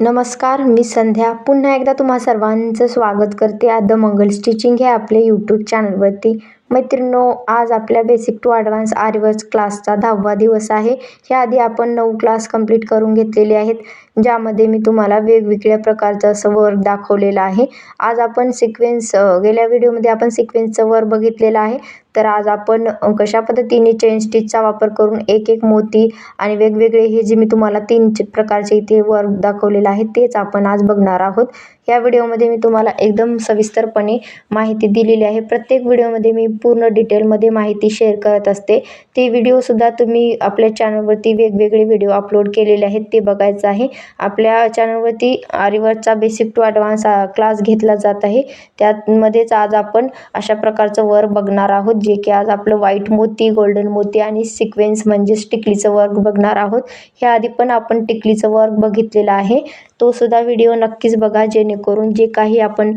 नमस्कार मी संध्या. पुन्हा एकदा तुम्हा सर्वांचं स्वागत करते. ॲट द मंगल स्टिचिंग हे आपले यूट्यूब चॅनलवरती मैत्रिणो आज आपल्या बेसिक टू ॲडव्हान्स आरिवर्स क्लासचा दहावा दिवस आहे. ह्याआधी आपण नऊ क्लास कंप्लीट करून घेतलेले आहेत ज्यामध्ये मी तुम्हाला वेगवेगळ्या प्रकारचं असं वर्क दाखवलेलं आहे. आज आपण सिक्वेन्स गेल्या व्हिडिओमध्ये आपण सिक्वेन्सचं वर्क बघितलेलं आहे. तर आज आपण कशा पद्धतीने चेन स्टिचचा वापर करून एक एक मोती आणि वेगवेगळे हे जे मी तुम्हाला तीन प्रकारचे इथे वर्क दाखवलेलं आहे तेच आपण आज बघणार आहोत. या व्हिडिओमध्ये मी तुम्हाला एकदम सविस्तरपणे माहिती दिलेली आहे. प्रत्येक व्हिडिओमध्ये मी पूर्ण डिटेलमध्ये माहिती शेअर करत असते. ते व्हिडिओसुद्धा तुम्ही आपल्या चॅनलवरती वेगवेगळे व्हिडिओ अपलोड केलेले आहेत ते बघायचं आहे. आपल्या चॅनलवरती आरिवर्कचा बेसिक टू ॲडव्हान्स क्लास घेतला जात आहे. त्यामध्येच आज आपण अशा प्रकारचं वर्क बघणार आहोत जे की आज आपलं व्हाईट मोती गोल्डन मोती आणि सिक्वेन्स म्हणजेच टिकलीचं वर्क बघणार आहोत. ह्या आधी पण आपण टिकलीचं वर्क बघितलेलं आहे. तो सुद्धा व्हिडिओ नक्कीच बघा जेणेकरून जे काही आपण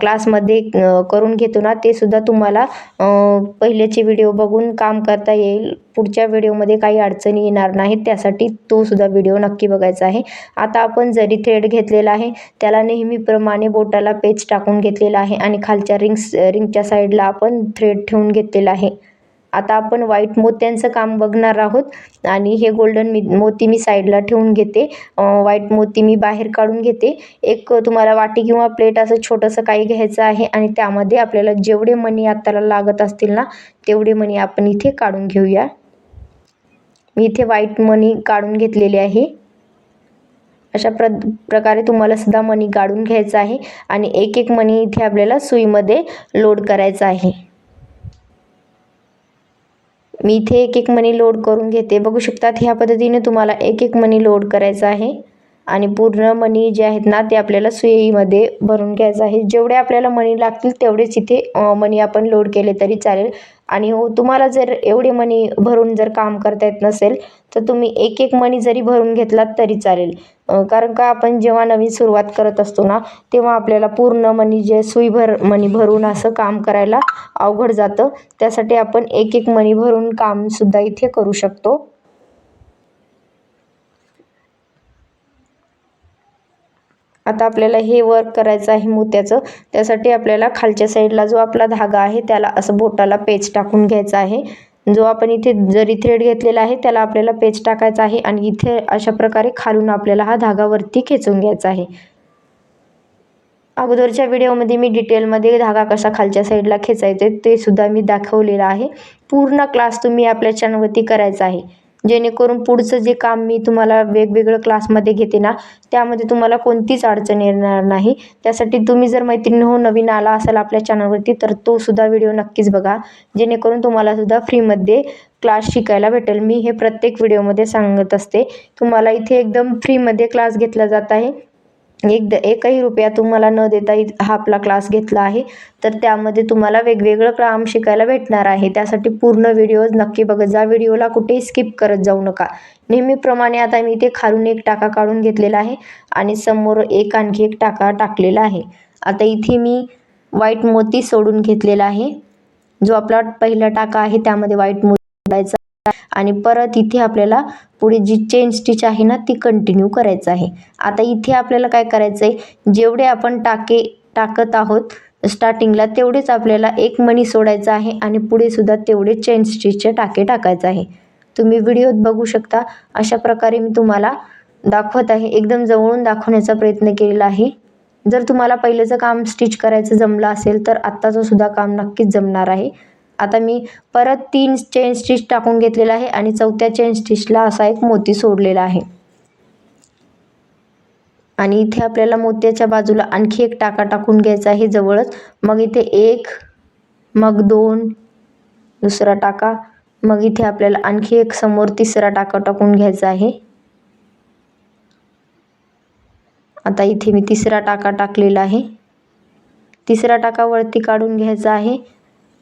क्लासमध्ये करून घेतो ना ते सुद्धा तुम्हाला पहिल्याचे व्हिडिओ बघून काम करता येईल. पुढच्या व्हिडिओमध्ये काही अडचणी येणार नाहीत त्यासाठी तो सुद्धा व्हिडिओ नक्की बघायचा आहे. आता आपण जरी थ्रेड घेतलेला आहे त्याला नेहमीप्रमाणे बोटाला पेच टाकून घेतलेला आहे आणि खालच्या रिंग्स रिंगच्या साईडला आपण थ्रेड ठेवून घेतलेला आहे. आता आपण व्हाईट मोत्यांचं काम बघणार आहोत. आणि हे गोल्डन मी मोती मी साईडला ठेवून घेते. व्हाईट मोती मी बाहेर काढून घेते. एक तुम्हाला वाटी किंवा प्लेट असं छोटंसं काही घ्यायचं आहे आणि त्यामध्ये आपल्याला जेवढे मणी आत्ताला लागत असतील ना तेवढे मणी आपण इथे काढून घेऊया. मी इथे व्हाईट मनी काढून घेतलेले आहे. अशा प्र प्रकारे तुम्हाला सुद्धा मनी काढून घ्यायचा आहे. आणि एक एक मनी इथे आपल्याला सुईमध्ये लोड करायचा आहे. मी इथे एक एक मनी लोड करून घेते. बघू शकतात ह्या पद्धतीने तुम्हाला एक एक मनी लोड करायचा आहे. आणि पूर्ण मनी जे आहेत ना ते आपल्याला सुईमध्ये भरून घ्यायचं आहे. जेवढे आपल्याला मनी लागतील तेवढेच इथे मनी आपण लोड केले तरी चालेल. आणि हो तुम्हाला जर एवढे मनी भरून जर काम करता येत नसेल तर तुम्ही एक एक मनी जरी भरून घेतलात तरी चालेल. कारण का आपण जेव्हा नवीन सुरुवात करत असतो ना तेव्हा आपल्याला पूर्ण मनी जे सुईभर मनी भरून असं काम करायला अवघड जातं. त्यासाठी आपण एक एक मनी भरून कामसुद्धा इथे करू शकतो. आता आपल्याला हे वर्क करायचं आहे मोत्याचं. त्यासाठी आपल्याला खालच्या साईडला जो आपला धागा आहे त्याला असं बोटाला पेच टाकून घ्यायचा आहे. जो आपण इथे जरी थ्रेड घेतलेला आहे त्याला आपल्याला पेच टाकायचा आहे आणि इथे अशा प्रकारे खालून आपल्याला हा धागा वरती खेचून घ्यायचा आहे. अगोदरच्या व्हिडिओमध्ये मी डिटेलमध्ये धागा कसा खालच्या साईडला खेचायचा आहे ते सुद्धा मी दाखवलेलं आहे. पूर्ण क्लास तुम्ही आपल्या चॅनलवरती करायचा आहे. जेणेकरून पुढचं जे काम मी तुम्हाला वेगवेगळं क्लासमध्ये घेते ना त्यामध्ये तुम्हाला कोणतीच अडचण येणार नाही. त्यासाठी तुम्ही जर मैत्रिणी हो नवीन आला असाल आपल्या चॅनलवरती तर तो सुद्धा व्हिडिओ नक्कीच बघा. जेणेकरून तुम्हाला सुद्धा फ्रीमध्ये क्लास शिकायला भेटेल. मी हे प्रत्येक व्हिडिओमध्ये सांगत असते. तुम्हाला इथे एकदम फ्रीमध्ये क्लास घेतला जात आहे. एकदा एकही रुपया तुम्हाला न देता हा आपला क्लास घेतला आहे तर त्यामध्ये तुम्हाला वेगवेगळं काम शिकायला भेटणार आहे. त्यासाठी पूर्ण व्हिडिओज नक्की बघत जा. व्हिडिओला कुठेही स्किप करत जाऊ नका. नेहमीप्रमाणे आता मी इथे खालून एक टाका काढून घेतलेला आहे आणि समोर एक आणखी एक टाका टाकलेला आहे. आता इथे मी वाईट मोती सोडून घेतलेला आहे. जो आपला पहिला टाका आहे त्यामध्ये व्हाईट मोती सोडायचा आणि परत इथे आपल्याला पुढे जी चेन स्टिच आहे ना ती कंटिन्यू करायचं आहे. आता इथे आपल्याला काय करायचं आहे जेवढे आपण टाके टाकत आहोत स्टार्टिंगला तेवढेच आपल्याला एक मणी सोडायचा आहे आणि पुढे सुद्धा तेवढे चेन स्टिचचे टाके टाकायचे आहे. तुम्ही व्हिडिओत बघू शकता. अशा प्रकारे मी तुम्हाला दाखवत आहे. एकदम जवळून दाखवण्याचा प्रयत्न केलेला आहे. जर तुम्हाला पहिलेचं काम स्टिच करायचं जमलं असेल तर आत्ताचं सुद्धा काम नक्कीच जमणार आहे. आता मी परत तीन चेन स्टिच टाकून घेतलेला आहे आणि चौथ्या चेन स्टिचला असा एक मोती सोडलेला आहे. आणि इथे आपल्याला मोत्याच्या बाजूला आणखी एक टाका टाकून घ्यायचा आहे जवळच. मग इथे एक मग दोन दुसरा टाका. मग इथे आपल्याला आणखी एक समोर तिसरा टाका टाकून घ्यायचा आहे. आता इथे मी तिसरा टाका टाकलेला आहे. तिसरा टाका वरती काढून घ्यायचा आहे.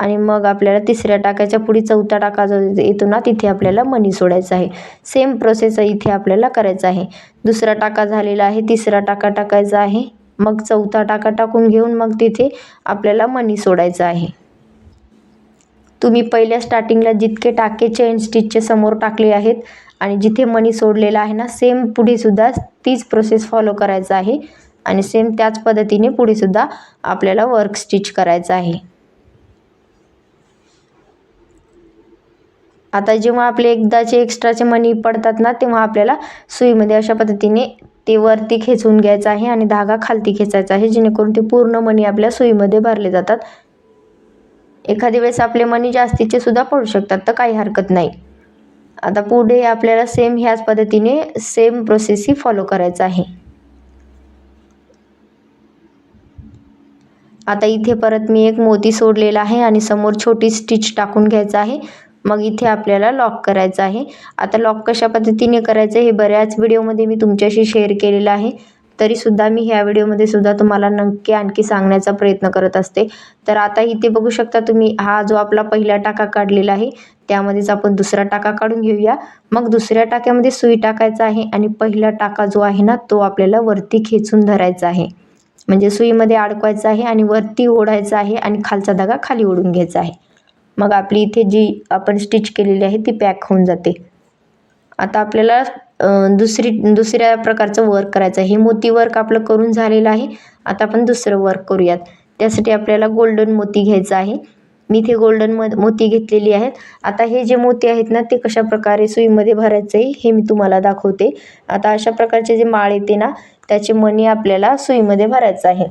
आणि मग आपल्याला तिसऱ्या टाक्याच्या पुढे चौथा टाका जो येतो ना तिथे आपल्याला मनी सोडायचा आहे. सेम प्रोसेस इथे आपल्याला करायचा आहे. दुसरा टाका झालेला आहे तिसरा टाका टाकायचा आहे. मग चौथा टाका टाकून घेऊन मग तिथे आपल्याला मनी सोडायचं आहे. तुम्ही पहिल्या स्टार्टिंगला जितके टाके चेन स्टिचचे समोर टाकले आहेत आणि जिथे मणी सोडलेला आहे ना सेम पुढे सुद्धा तीच प्रोसेस फॉलो करायचा आहे. आणि सेम त्याच पद्धतीने पुढे सुद्धा आपल्याला वर्क स्टिच करायचं आहे. आता जेव्हा आपले एकदाचे एक्स्ट्राचे मनी पडतात ना तेव्हा आपल्याला सुईमध्ये अशा पद्धतीने ते वरती खेचून घ्यायचं आहे आणि धागा खालती खेचायचा आहे जेणेकरून ते पूर्ण मनी आपल्या सुईमध्ये भरले जातात. एखाद्या वेळेस आपले मनी जास्तीचे सुद्धा पडू शकतात तर काही हरकत नाही. आता पुढे आपल्याला सेम ह्याच पद्धतीने सेम प्रोसेस ही फॉलो करायचं आहे. आता इथे परत मी एक मोती सोडलेला आहे आणि समोर छोटी स्टिच टाकून घ्यायचं आहे. मग इथे आपल्याला लॉक करायचं आहे. आता लॉक कशा पद्धतीने करायचं हे बऱ्याच व्हिडिओमध्ये मी तुमच्याशी शेअर केलेलं आहे. तरीसुद्धा मी ह्या व्हिडिओमध्ये सुद्धा तुम्हाला नक्की आणखी सांगण्याचा प्रयत्न करत असते. तर आता इथे बघू शकता तुम्ही हा जो आपला पहिला टाका काढलेला आहे त्यामध्येच आपण दुसरा टाका काढून घेऊया. मग दुसऱ्या टाक्यामध्ये सुई टाकायचा आहे आणि पहिला टाका जो आहे ना तो आपल्याला वरती खेचून धरायचा आहे. म्हणजे सुईमध्ये अडकवायचा आहे आणि वरती ओढायचा आहे आणि खालचा धागा खाली ओढून घ्यायचा आहे. मग आपली इथे जी आपण स्टिच केलेली आहे ती पॅक होऊन जाते. आता आपल्याला दुसरी दुसऱ्या प्रकारचं वर्क करायचं आहे. हे मोती वर्क आपलं करून झालेलं आहे. आता आपण दुसरं वर्क करूयात. त्यासाठी आपल्याला गोल्डन मोती घ्यायचं आहे. मी इथे गोल्डन म मोती घेतलेली आहेत. आता हे जे मोती आहेत ना ते कशा प्रकारे सुईमध्ये भरायचं आहे हे मी तुम्हाला दाखवते. आता अशा प्रकारचे जे माळ येते ना त्याचे मणी आपल्याला सुईमध्ये भरायचं आहे.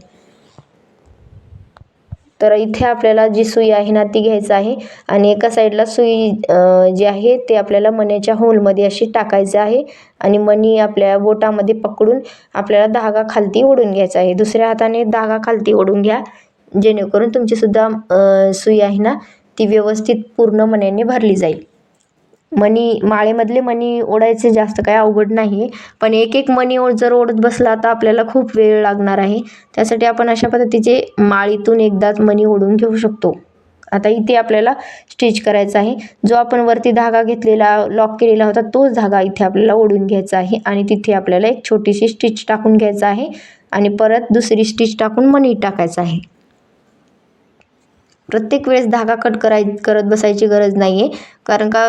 तर इथे आपल्याला जी सुई आहे ना ती घ्यायचं आहे. आणि एका साईडला सुई जी आहे ते आपल्याला मण्याच्या होलमध्ये अशी टाकायचं आहे. आणि मणी आपल्या बोटामध्ये पकडून आपल्याला धागा खालती ओढून घ्यायचा आहे. दुसऱ्या हाताने धागा खालती ओढून घ्या. जेणेकरून तुमचीसुद्धा सुई आहे ना ती व्यवस्थित पूर्ण मण्याने भरली जाईल. मणी माळेमधले मणी ओढायचे जास्त काय अवघड नाही. आहे पण एक एक मणी ओढ जर ओढत बसला तर आपल्याला खूप वेळ लागणार आहे. त्यासाठी आपण अशा पद्धतीचे माळीतून एकदाच मणी ओढून घेऊ शकतो. आता इथे आपल्याला स्टिच करायचा आहे. जो आपण वरती धागा घेतलेला लॉक केलेला होता तोच धागा इथे आपल्याला ओढून घ्यायचा आहे आणि तिथे आपल्याला एक छोटीशी स्टिच टाकून घ्यायचा आहे आणि परत दुसरी स्टिच टाकून मणी टाकायचा आहे. प्रत्येक वेळेस धागा कट कराय करत बसायची गरज नाही आहे कारण का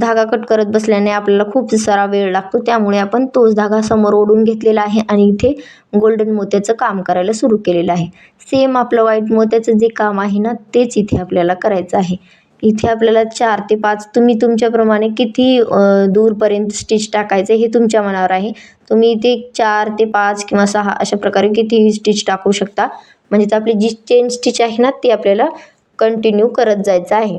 धागा कट करत बसल्याने आपल्याला खूप सारा वेळ लागतो. त्यामुळे आपण तोच धागा समोर ओढून घेतलेला आहे आणि इथे गोल्डन मोत्याचं काम करायला सुरू केलेलं आहे. सेम आपलं व्हाईट मोत्याचं जे काम आहे ना तेच इथे आपल्याला करायचं आहे. इथे आपल्याला चार ते पाच तुम्ही तुमच्याप्रमाणे किती दूरपर्यंत स्टिच टाकायचं हे तुमच्या मनावर आहे. तुम्ही इथे चार ते पाच किंवा सहा अशा प्रकारे किती स्टिच टाकू शकता. म्हणजेच आपली जी चेन स्टिच आहे ना ती आपल्याला कंटिन्यू करत जायचं आहे.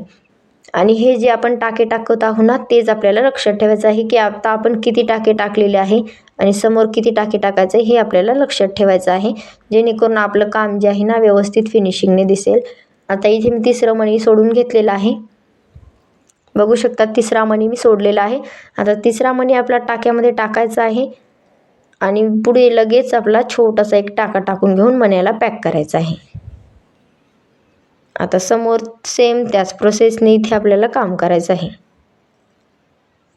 आणि हे जे आपण टाके टाकत आहोत ना तेच आपल्याला लक्षात ठेवायचं आहे की आता आपण किती टाके टाकलेले आहे आणि समोर किती टाके टाकायचे हे आपल्याला लक्षात ठेवायचं आहे. जेणेकरून आपलं काम जे आहे ना व्यवस्थित फिनिशिंगने दिसेल. आता इथे मी तिसरं मणी सोडून घेतलेलं आहे. बघू शकता तिसरा मणी मी सोडलेला आहे. आता तिसरा मणी आपला टाक्यामध्ये टाकायचा आहे. आणि पुढे लगेच आपला छोटासा एक टाका टाकून घेऊन मण्याला पॅक करायचा आहे. आता समोर सेम त्याच प्रोसेसने इथे आपल्याला काम करायचं आहे.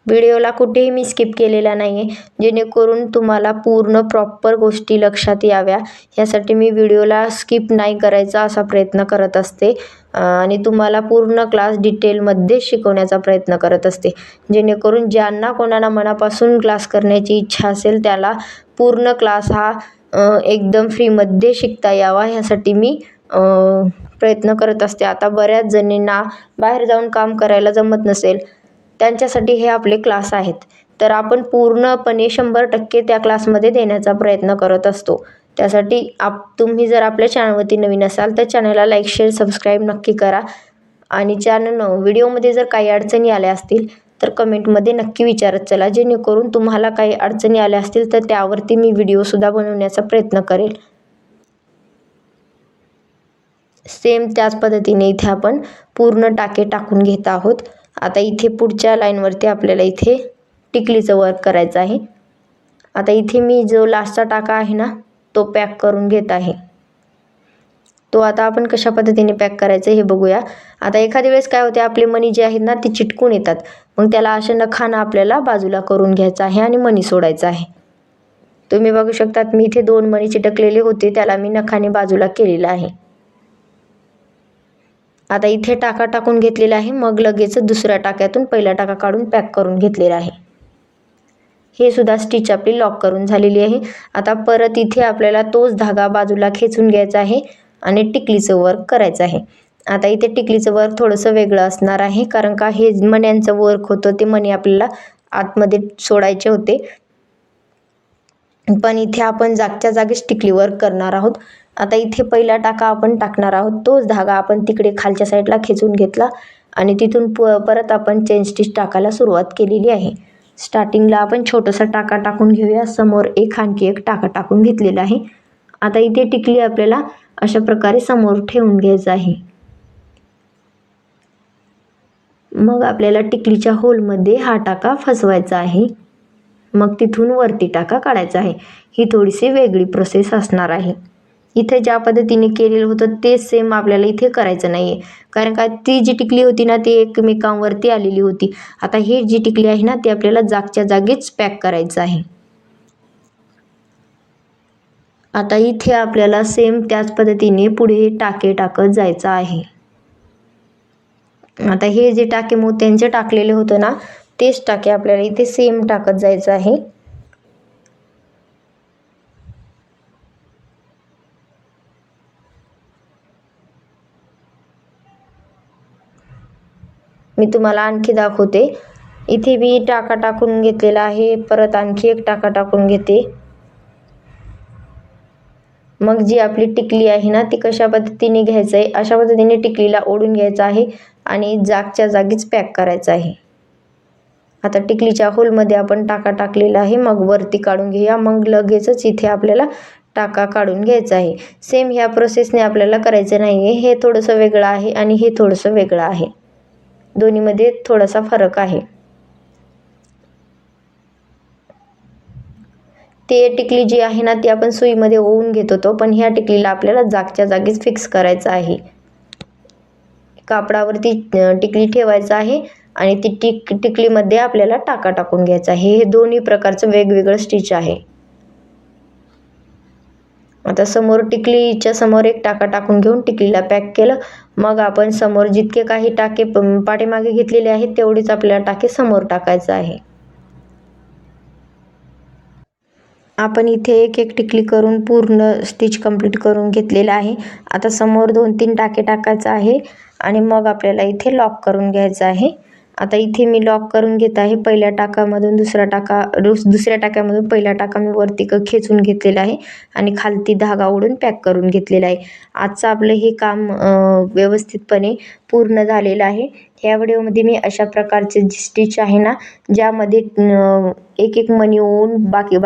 व्हिडिओला कुठेही मी स्किप केलेला नाही आहे जेणेकरून तुम्हाला पूर्ण प्रॉपर गोष्टी लक्षात याव्या. ह्यासाठी मी व्हिडिओला स्किप नाही करायचा असा प्रयत्न करत असते. आणि तुम्हाला पूर्ण क्लास डिटेलमध्ये शिकवण्याचा प्रयत्न करत असते. जेणेकरून ज्यांना कोणाला मनापासून क्लास करण्याची इच्छा असेल त्याला पूर्ण क्लास हा एकदम फ्रीमध्ये शिकता यावा. ह्यासाठी मी प्रयत्न करत असते. आता बऱ्याच जणींना बाहेर जाऊन काम करायला जमत नसेल त्यांच्यासाठी हे आपले क्लास आहेत. तर आपण पूर्णपणे शंभर टक्के त्या क्लासमध्ये देण्याचा प्रयत्न करत असतो. त्यासाठी आप तुम्ही जर आपल्या चॅनलवरती नवीन असाल तर चॅनलला लाईक शेअर सबस्क्राईब नक्की करा. आणि चॅनल व्हिडिओमध्ये जर काही अडचणी आल्या असतील तर कमेंटमध्ये नक्की विचारत चला. जेणेकरून तुम्हाला काही अडचणी आल्या असतील तर त्यावरती मी व्हिडिओसुद्धा बनवण्याचा प्रयत्न करेल. सेम त्याच पद्धतीने इथे आपण पूर्ण टाके टाकून घेत आहोत. आता इथे पुढच्या लाईनवरती आपल्याला इथे टिकलीचं वर्क करायचं आहे. आता इथे मी जो लास्टचा टाका आहे ना तो पॅक करून घेत आहे. तो आता आपण कशा पद्धतीने पॅक करायचं हे बघूया. आता एखाद्या वेळेस काय होते आपले मनी जे आहेत ना ते चिटकून येतात. मग त्याला अशा नखानं आपल्याला बाजूला करून घ्यायचं आहे आणि मनी सोडायचं आहे. तुम्ही बघू शकतात मी इथे दोन मणी चिटकलेले होते त्याला मी नखाने बाजूला केलेलं आहे. आता इथे टाका टाकून घेतलेला आहे. मग लगेच दुसऱ्या टाक्यातून पहिला टाका काढून पॅक करून घेतलेला आहे. हे सुद्धा स्टिच आपली लॉक करून झालेली आहे. आता परत इथे आपल्याला तोच धागा बाजूला खेचून घ्यायचा आहे आणि टिकलीचं वर्क करायचं आहे. आता इथे टिकलीचं वर्क थोडंसं वेगळं असणार आहे. कारण का हे मण्यांचं वर्क होतं ते मणी आपल्याला आतमध्ये सोडायचे होते. पण इथे आपण जागच्या जागीच टिकली वर्क करणार आहोत. आता इथे पहिला टाका आपण टाकणार आहोत. तोच धागा आपण तिकडे खालच्या साईडला खेचून घेतला आणि तिथून प परत आपण चेन स्टिच टाकायला सुरुवात केलेली आहे. स्टार्टिंगला आपण छोटासा टाका टाकून घेऊया. समोर एक आणखी एक टाका टाकून घेतलेला आहे. आता इथे टिकली आपल्याला अशा प्रकारे समोर ठेवून घ्यायचं आहे. मग आपल्याला टिकलीच्या होलमध्ये हा टाका फसवायचा आहे. मग तिथून वरती टाका काढायचा आहे. ही थोडीशी वेगळी प्रोसेस असणार आहे. इथे ज्या पद्धतीने केलेलं होतं ते सेम आपल्याला इथे करायचं नाही आहे कारण का ती जी टिकली होती ना ती एकमेकांवरती आलेली होती. आता ही जी टिकली आहे ना ती आपल्याला जागच्या जागीच पॅक करायचं आहे. आता इथे आपल्याला सेम त्याच पद्धतीने पुढे टाके टाकत जायचं आहे. आता हे जे टाके मोत्यांचे टाकलेले होतं ना तेच टाके आपल्याला इथे सेम टाकत जायचं आहे. मी तुम्हाला आणखी दाखवते. इथे मी टाका टाकून घेतलेला आहे. परत आणखी एक टाका टाकून घेते. मग जी आपली टिकली आहे ना ती कशा पद्धतीने घ्यायचं आहे अशा पद्धतीने टिकलीला ओढून घ्यायचं आहे आणि जागच्या जागीच पॅक करायचं आहे. आता टिकलीच्या होलमध्ये आपण टाका टाकलेला आहे. मग वरती काढून घेऊया. मग लगेचच इथे आपल्याला टाका काढून घ्यायचा आहे. सेम ह्या प्रोसेसने आपल्याला करायचं नाही आहे हे थोडंसं वेगळं आहे आणि हे थोडंसं वेगळं आहे. दोन्हीमध्ये थोडासा फरक आहे. ते टिकली जी आहे ना ती आपण सुईमध्ये ओवून घेत होतो पण ह्या टिकलीला आपल्याला जागच्या जागीच फिक्स करायचं आहे. कापडावरती टिकली ठेवायचं आहे आणि ती टिक टिकलीमध्ये आपल्याला टाका टाकून घ्यायचा आहे. हे दोन्ही प्रकारचं वेगवेगळं स्टिच आहे. आता समोर टिकलीच्या समोर एक टाका टाकून घेऊन टिकलीला पॅक केलं. मग आपण समोर जितके काही टाके पाठीमागे घेतलेले आहेत तेवढेच आपल्याला टाके समोर टाकायचं आहे. आपण इथे एक एक टिकली करून पूर्ण स्टिच कंप्लीट करून घेतलेलं आहे. आता समोर दोन तीन टाके टाकायचं आहे आणि मग आपल्याला इथे लॉक करून घ्यायचं आहे. आता इथे मी लॉक करून घेत आहे. पहिल्या टाकामधून दुसरा टाका दुसऱ्या टाक्यामधून पहिला टाका मी वरती क खेचून घेतलेला आहे आणि खालती धागा ओढून पॅक करून घेतलेला आहे. आजचं आपलं हे काम व्यवस्थितपणे पूर्ण झालेलं आहे. ह्या व्हिडिओमध्ये मी अशा प्रकारचे जी स्टिच आहे ना ज्यामध्ये एक एक मणी ओवून बाकी